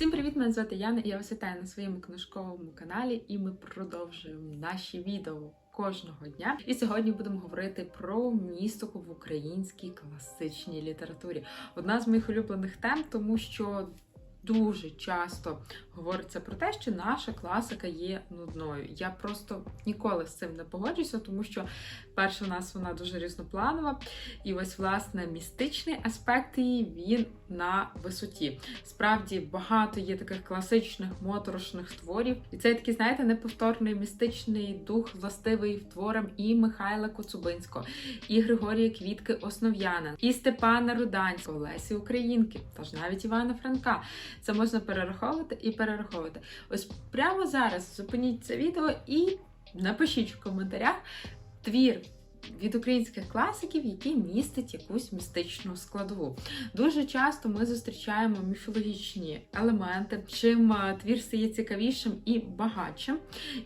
Всім привіт! Мене звати Яна і я вас вітаю на своєму книжковому каналі, і ми продовжуємо наші відео кожного дня. І сьогодні будемо говорити про містику в українській класичній літературі. Одна з моїх улюблених тем, тому що дуже часто говориться про те, що наша класика є нудною. Я просто ніколи з цим не погоджуюся, тому що перше, у нас вона дуже різнопланова, і ось власне містичний аспект її він на висоті. Справді багато є таких класичних моторошних творів, і це такий, знаєте, неповторний містичний дух, властивий творам і Михайла Коцубинського, і Григорія Квітки Основ'яна, і Степана Руданського, Лесі Українки, та ж навіть Івана Франка. Це можна перераховувати і перераховувати. Ось прямо зараз зупиніть це відео і напишіть в коментарях твір. Від українських класиків, який містить якусь містичну складову. Дуже часто ми зустрічаємо міфологічні елементи, чим е, твір стає цікавішим і багатшим.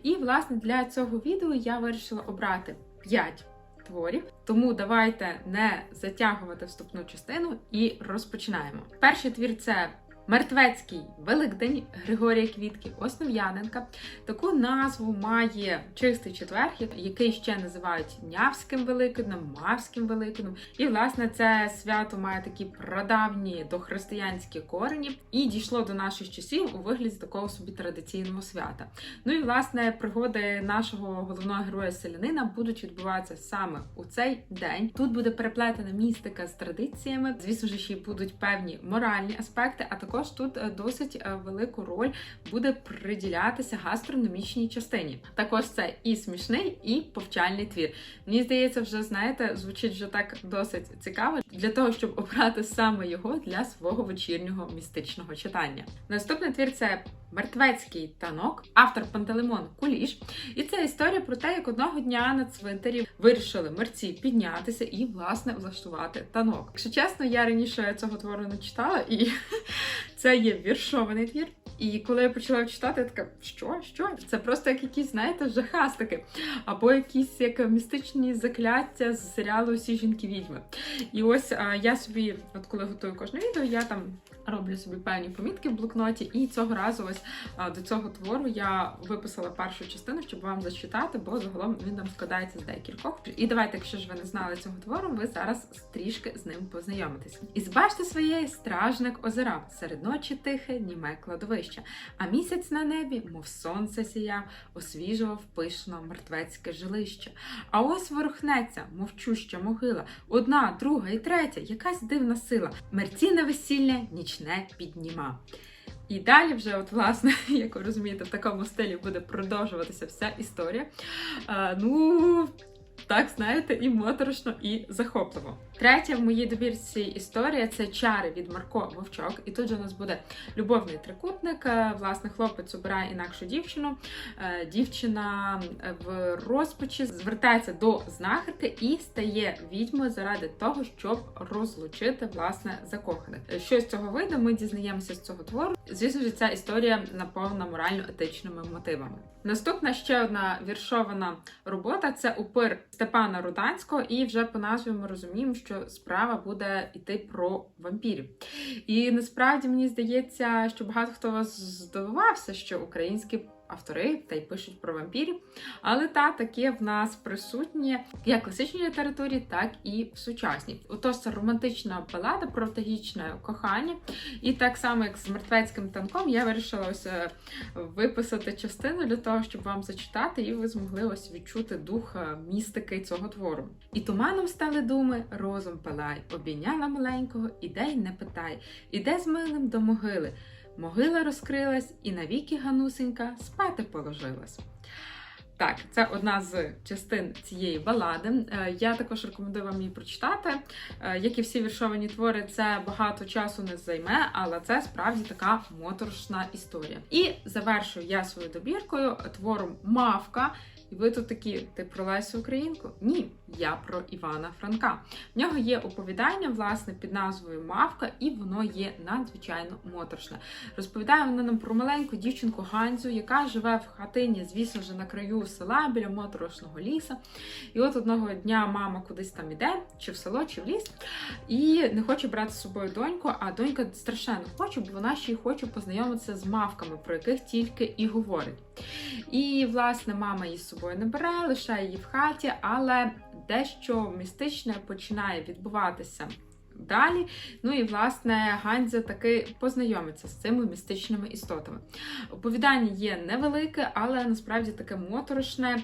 І, власне, для цього відео я вирішила обрати 5 творів. Тому давайте не затягувати вступну частину і розпочинаємо. Перший твір це Мертвецький Великдень Григорія Квітки Основ'яненка. Таку назву має чистий четвер, який ще називають Нявським Великоднем, Мавським Великоднем. І, власне, це свято має такі прадавні дохристиянські корені і дійшло до наших часів у вигляді такого собі традиційного свята. Ну і власне пригоди нашого головного героя селянина будуть відбуватися саме у цей день. Тут буде переплетена містика з традиціями. Звісно ж, ще будуть певні моральні аспекти, а також тут е, досить е, велику роль буде приділятися гастрономічній частині. Також це і смішний, і повчальний твір. Мені здається, вже знаєте, звучить вже так досить цікаво для того, щоб обрати саме його для свого вечірнього містичного читання. Наступний твір це Мертвецький танок, автор Пантелеймон Куліш. І це історія про те, як одного дня на цвинтарі вирішили мерці піднятися і, власне, влаштувати танок. Якщо чесно, я раніше цього твору не читала, і це є віршований твір. І коли я почала читати, я така, що? Що? Це просто як якісь, знаєте, жахастики, або якісь як містичні закляття з серіалу Усі жінки відьми. І ось а, я собі, от коли готую кожне відео, я там роблю собі певні помітки в блокноті, і цього разу ось до цього твору я виписала першу частину, щоб вам зачитати, бо загалом він там складається з декількох. І давайте, якщо ж ви не знали цього твору, ви зараз трішки з ним познайомитесь. І збачте своє стражник озера, серед ночі тихе, німе кладовище, а місяць на небі, мов сонце сіяв, освіжував пишно мертвецьке жилище. А ось ворухнеться, мовчуща могила, одна, друга і третя, якась дивна сила. Мерці на весілля нічне підніма. І далі, вже, от, власне, як ви розумієте, в такому стилі буде продовжуватися вся історія. А, ну, так, знаєте, і моторошно, і захопливо. Третя в моїй добірці історія це чари від Марко Вовчок. І тут же у нас буде любовний трикутник. Е, Власне, хлопець обирає інакшу дівчину. Е, Дівчина в розпачі звертається до знахарки і стає відьмою заради того, щоб розлучити власне закоханих. Що з цього вийде, ми дізнаємося з цього твору. Звісно ж, ця історія наповнена морально-етичними мотивами. Наступна ще одна віршована робота це упир Степана Руданського, і вже по назві ми розуміємо, що справа буде йти про вампірів. І насправді мені здається, що багато хто вас здивувався, що українські автори та й пишуть про вампірів. Але та таке в нас присутнє як в класичній літературі, так і в сучасній. Отож, це романтична балада про трагічне кохання. І так само, як з мертвецьким танком, я вирішила ось е, виписати частину для того, щоб вам зачитати, і ви змогли ось відчути дух е, містики цього твору. І туманом стали думи, розум палай, обійняла маленького, ідей не питай, іде з милим до могили. Могила розкрилась, і навіки Ганусенька спати положилась. Так, це одна з частин цієї балади. Е, Я також рекомендую вам її прочитати. Е, Як і всі віршовані твори, це багато часу не займе, але це справді така моторошна історія. І завершую я свою добіркою твором Мавка. І ви тут такі, ти про Лесю Українку? Ні, Я про Івана Франка. В нього є оповідання, власне, під назвою Мавка, і воно є надзвичайно моторошне. Розповідає вона нам про маленьку дівчинку Ганзю, яка живе в хатині, звісно ж, на краю села біля моторошного ліса. І от одного дня мама кудись там іде, чи в село, чи в ліс, і не хоче брати з собою доньку, а донька страшенно хоче, бо вона ще й хоче познайомитися з мавками, про яких тільки і говорить. І, власне, мама її з собою не бере, лишає її в хаті, але дещо містичне починає відбуватися. Далі, ну і власне Ганзя таки познайомиться з цими містичними істотами. Оповідання є невелике, але насправді таке моторошне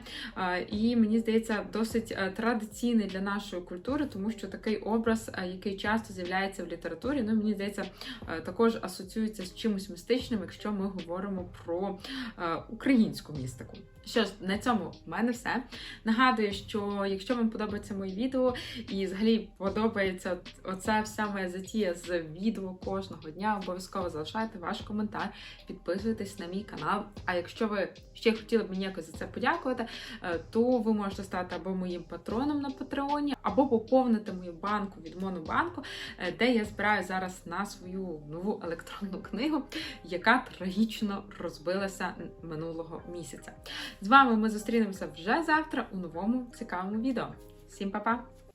і мені здається досить е, традиційний для нашої культури, тому що такий образ, е, який часто з'являється в літературі, ну мені здається, е, також асоціюється з чимось містичним, якщо ми говоримо про українську містику. Що ж, на цьому в мене все. Нагадую, що якщо вам подобається моє відео і взагалі подобається оця вся моя затія з відео кожного дня, обов'язково залишайте ваш коментар, підписуйтесь на мій канал. А якщо ви ще хотіли б мені якось за це подякувати, е, то ви можете стати або моїм патроном на Патреоні, або поповнити мою банку від Монобанку, е, де я збираю зараз на свою нову електронну книгу, яка трагічно розбилася минулого місяця. З вами ми зустрінемося вже завтра у новому цікавому відео. Всім па-па!